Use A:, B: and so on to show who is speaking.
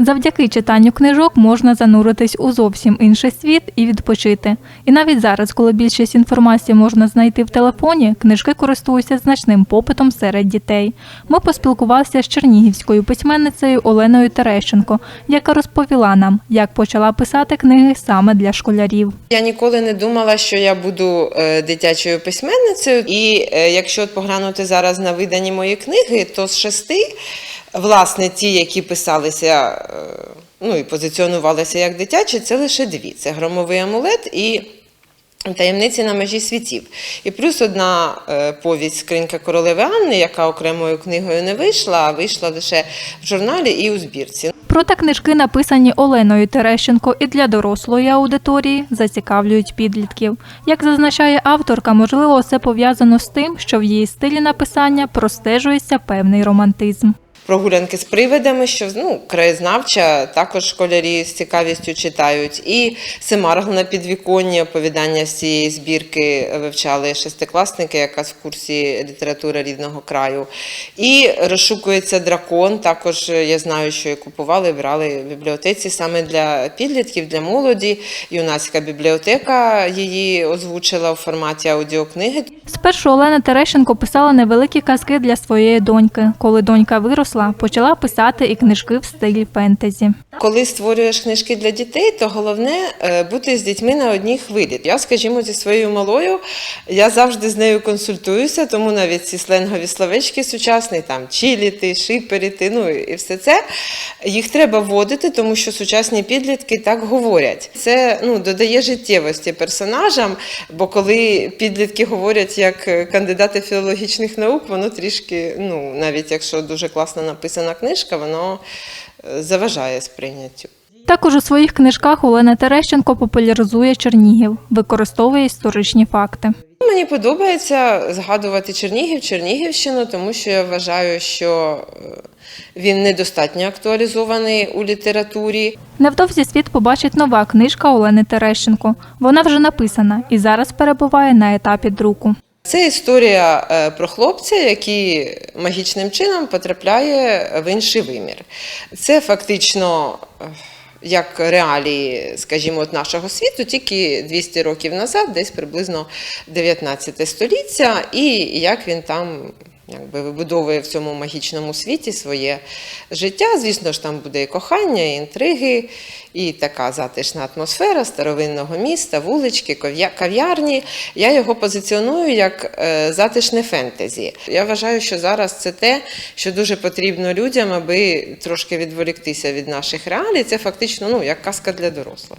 A: Завдяки читанню книжок можна зануритись у зовсім інший світ і відпочити. І навіть зараз, коли більшість інформації можна знайти в телефоні, книжки користуються значним попитом серед дітей. Ми поспілкувалися з чернігівською письменницею Оленою Терещенко, яка розповіла нам, як почала писати книги саме для школярів.
B: Я ніколи не думала, що я буду е, дитячою письменницею. І е, якщо поглянути зараз на видані мої книги, то з шести, власне, ті, які писалися е, ну, і позиціонувалися як дитячі, це лише дві: це громовий амулет і. Таємниці на межі світів. І плюс одна е, повість Скринька королеви Анни, яка окремою книгою не вийшла, а вийшла лише в журналі і у збірці.
A: Проте книжки, написані Оленою Терещенко і для дорослої аудиторії, зацікавлюють підлітків. Як зазначає авторка, можливо, це пов'язано з тим, що в її стилі написання простежується певний романтизм.
B: Прогулянки з привидами, що ну, краєзнавча, також школярі з цікавістю читають. І Семаргл на підвіконні оповідання з цієї збірки вивчали шестикласники, якраз в курсі літератури рідного краю. І розшукується дракон. Також я знаю, що і купували, брали в бібліотеці саме для підлітків, для молоді. Юнацька бібліотека її озвучила у форматі аудіокниги.
A: Спершу Олена Терещенко писала невеликі казки для своєї доньки. Коли донька виросла, почала писати і книжки в стилі фентезі.
B: Коли створюєш книжки для дітей, то головне е, бути з дітьми на одній хвилі. Я, скажімо, зі своєю малою, я завжди з нею консультуюся, тому навіть ці сленгові словечки сучасні, там чіліти, шиперіти, ну і все це, їх треба вводити, тому що сучасні підлітки так говорять. Це ну, додає життєвості персонажам, бо коли підлітки говорять як е, кандидати філологічних наук, воно трішки, ну, навіть якщо дуже класно написана книжка, воно е, заважає сприйняттю.
A: Також у своїх книжках Олена Терещенко популяризує Чернігів, використовує історичні факти.
B: Мені подобається згадувати Чернігів, Чернігівщину, тому що я вважаю, що е, він недостатньо актуалізований у літературі.
A: Невдовзі світ побачить нова книжка Олени Терещенко. Вона вже написана і зараз перебуває на етапі друку.
B: Це історія е, про хлопця, який магічним чином потрапляє в інший вимір. Це фактично. е, Як реалії, скажімо, от нашого світу, тільки 200 років назад, десь приблизно 19 століття, і як він там якби вибудовує в цьому магічному світі своє життя. Звісно ж, там буде і кохання, і інтриги, і така затишна атмосфера старовинного міста, вулички, кав'ярні. Я його позиціоную як е, затишне фентезі. Я вважаю, що зараз це те, що дуже потрібно людям, аби трошки відволіктися від наших реалій. Це фактично ну, як казка для дорослих.